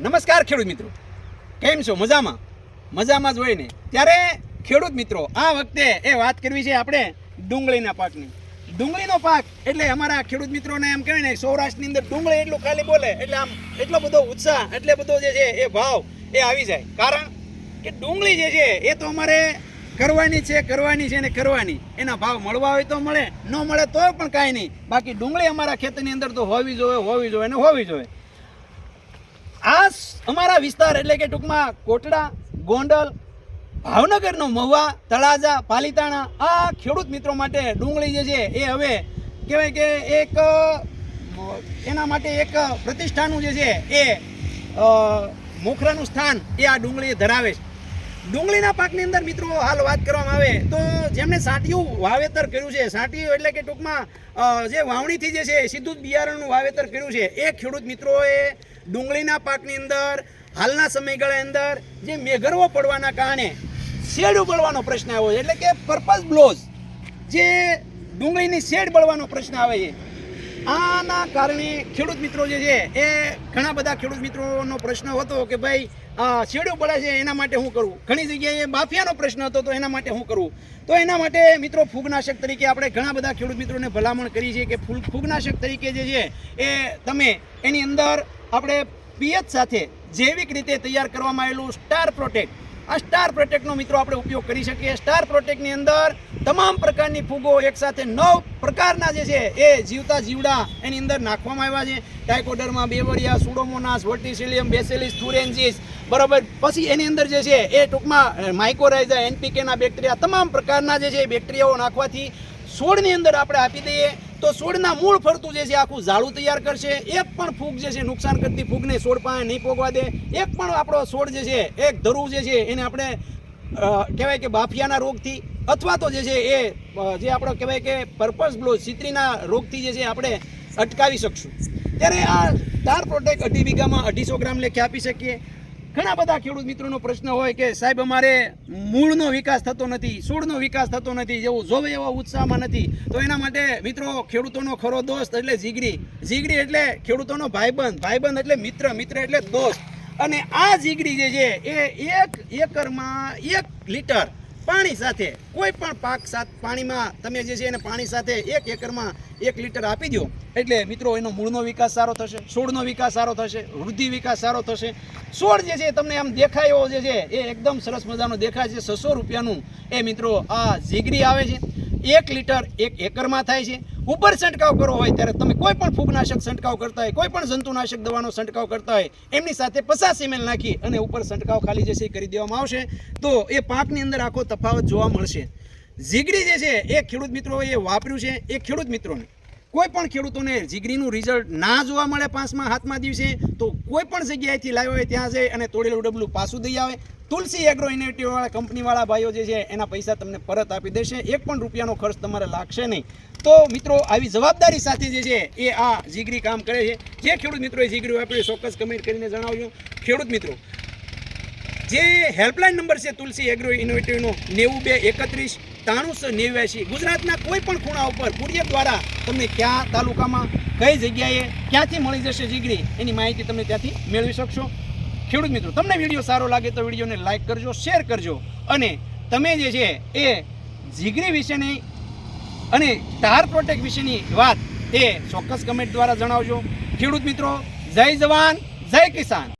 નમસ્કાર ખેડૂત મિત્રો. કેમ છો? મજામાં? મજામાં જ હોય ને? ત્યારે ખેડૂત મિત્રો, આ વખતે એ વાત કરવી છે આપણે ડુંગળીના પાકની. ડુંગળીનો પાક એટલે અમારા ખેડૂત મિત્રોને એમ કહે ને, સૌરાષ્ટ્રની અંદર ડુંગળી એટલું ખાલી બોલે, એટલે આમ એટલો બધો ઉત્સાહ, એટલે બધો જે છે એ ભાવ એ આવી જાય. કારણ કે ડુંગળી જે છે એ તો અમારે કરવાની છે કરવાની છે ને કરવાની. એના ભાવ મળવા હોય તો મળે, ન મળે તો પણ કાંઈ નહીં. બાકી ડુંગળી અમારા ખેતરની અંદર તો હોવી જોઈએ હોવી જોઈએ ને હોવી જોઈએ. અમારા વિસ્તાર એટલે કે ટૂંકમાં કોટડા, ગોંડલ, ભાવનગરનો મહુવા, તળાજા, પાલીતાણા, આ ખેડૂત મિત્રો માટે ડુંગળી જે છે એ હવે કહેવાય કે એક, એના માટે એક પ્રતિષ્ઠાનું જે છે એ મોખરાનું સ્થાન એ આ ડુંગળી ધરાવે છે. ડુંગળીના પાકની અંદર મિત્રો હાલ વાત કરવામાં આવે તો જેમણે સાટિયું વાવેતર કર્યું છે, સાટિયું એટલે કે ટૂંકમાં જે વાવણીથી જે છે સીધું જ બિયારણનું વાવેતર કર્યું છે. એ ખેડૂત મિત્રોએ ડુંગળીના પાકની અંદર, હાલના સમયગાળા અંદર જે મેઘરવો પડવાના કારણે શેડ ઉગળવાનો પ્રશ્ન આવ્યો છે. એટલે કે પર્પઝ બ્લોઝ જે ડુંગળીની શેડ બળવાનો પ્રશ્ન આવે છે. આના કારણે ખેડૂત મિત્રો જે છે, એ ઘણા બધા ખેડૂત મિત્રોનો પ્રશ્ન હતો કે ભાઈ, આ શેડું પડે છે, એના માટે શું કરવું ઘણી જગ્યાએ બાફિયાનો પ્રશ્ન હતો, તો એના માટે શું કરવું તો એના માટે મિત્રો ફૂગનાશક તરીકે આપણે ઘણા બધા ખેડૂત મિત્રોને ભલામણ કરી છે કે ફૂલ ફૂગનાશક તરીકે જે છે, એ તમે એની અંદર આપણે પિયત સાથે જૈવિક રીતે તૈયાર કરવામાં આવેલું સ્ટાર પ્રોટેક્ટ આ સ્ટાર પ્રોટેક્ટનો મિત્રો આપણે ઉપયોગ કરી શકીએ. સ્ટાર પ્રોટેક્ટની અંદર તમામ પ્રકારની ફૂગો એકસાથે નવ પ્રકારના જે છે એ જીવતા જીવડા એની અંદર નાખવામાં આવ્યા છે. ટાઇકોડરમાં Beauveria Pseudomonas Verticillium Bacillus thuringiensis બરાબર. પછી એની અંદર જે છે એ ટૂંકમાં માઇકોરાઇઝા એનપીકેના બેક્ટેરિયા તમામ પ્રકારના જે છે બેક્ટેરિયાઓ નાખવાથી છોડની અંદર આપણે આપી દઈએ. તો છોડના મૂળ ફરતું જે છે આખું ઝાડું તૈયાર કરશે. એક પણ ફૂગ જે છે નુકસાન કરતી ફૂગને છોડ પાસે નહીં પોગવા દે. એક પણ આપણો છોડ જે છે, એક ધરું જે છે એને આપણે કહેવાય કે બાફિયાના રોગથી અથવા તો જે છે એ જે આપણો કહેવાય કે પર્પઝ બ્લો સિત્રીના રોગથી જે છે આપણે અટકાવી શકશું. ત્યારે આ તાર પ્રોટેક્ટ અઢી વીઘામાં અઢીસો ગ્રામ લેખે આપી શકીએ. ઘણા બધા ખેડૂત મિત્રોનો પ્રશ્ન હોય કે, સાહેબ, અમારે મૂળનો વિકાસ થતો નથી, છોડનો વિકાસ થતો નથી, જેવું જોવે એવા ઉત્સાહમાં નથી. તો એના માટે મિત્રો, ખેડૂતોનો ખરો દોસ્ત એટલે જીગડી જીગડી એટલે ખેડૂતોનો ભાઈબંધ. ભાઈબંધ એટલે મિત્ર મિત્ર એટલે દોસ્ત. અને આ જીગડી જે છે, એ એક એકરમાં એક લીટર પાણી સાથે, કોઈ પણ પાક સાથે પાણીમાં તમે જે છે એને પાણી સાથે એક એકરમાં એક લીટર આપી દો. એટલે મિત્રો, એનો મૂળનો વિકાસ સારો થશે, છોડનો વિકાસ સારો થશે, વૃદ્ધિ વિકાસ સારો થશે. છોડ જે છે, તમને આમ દેખાય જે છે, એ એકદમ સરસ મજાનો દેખાય છે. છસો રૂપિયાનું એ મિત્રો આ જીગરી આવે છે. એક લીટર એક એકરમાં થાય છે. ઉપર છંટકાવ કરવો હોય ત્યારે તમે કોઈ પણ ફૂગનાશક છંટકાવ કરતા હોય, કોઈ પણ જંતુનાશક દવાનો છંટકાવ કરતા હોય, એમની સાથે પચાસ એમએલ નાખી અને ઉપર છંટકાવ ખાલી જે છે એ કરી દેવામાં આવશે. તો એ પાકની અંદર આખો તફાવત જોવા મળશે. જીગડી જે છે, એ ખેડૂત મિત્રોએ વાપર્યું છે, એ ખેડૂત મિત્રોને. કોઈ પણ ખેડૂતોને જીગરીનું રિઝલ્ટ ના જોવા મળે પાંચમા હાથમાં દિવસે, તો કોઈ પણ જગ્યાએથી લાવ્યો હોય, ત્યાં જાય અને તોડેલું ડબલું પાછું દઈ આવે. તુલસી એગ્રો ઇનોવેટિવવાળા કંપનીવાળા ભાઈઓ જે છે, એના પૈસા તમને પરત આપી દેશે. એક પણ રૂપિયાનો ખર્ચ તમારે લાગશે નહીં. તો મિત્રો, આવી જવાબદારી સાથે જે છે, એ આ જીગરી કામ કરે છે. જે ખેડૂત મિત્રોએ જીગરી વાપરી, ચોક્કસ કમેન્ટ કરીને જણાવજો. ખેડૂત મિત્રો, જે હેલ્પલાઇન નંબર છે તુલસી એગ્રો ઇનોવેટિવનો નેવું બે એકત્રીસ ત્રાણુંસો નેવ્યાસી ગુજરાતના કોઈ પણ ખૂણા ઉપર કુરિયર દ્વારા તમને ક્યાં તાલુકામાં, કઈ જગ્યાએ ક્યાંથી મળી જશે જીગરી, એની માહિતી તમે ત્યાંથી મેળવી શકશો. ખેડૂત મિત્રો, તમને વીડિયો સારો લાગે તો વિડીયોને લાઇક કરજો શેર કરજો. અને તમે જે છે એ જીગરી વિશેની અને સ્ટાર પ્રોટેક્ટ વિશેની વાત એ ચોક્કસ કમેન્ટ દ્વારા જણાવજો. ખેડૂત મિત્રો, જય જવાન, જય કિસાન.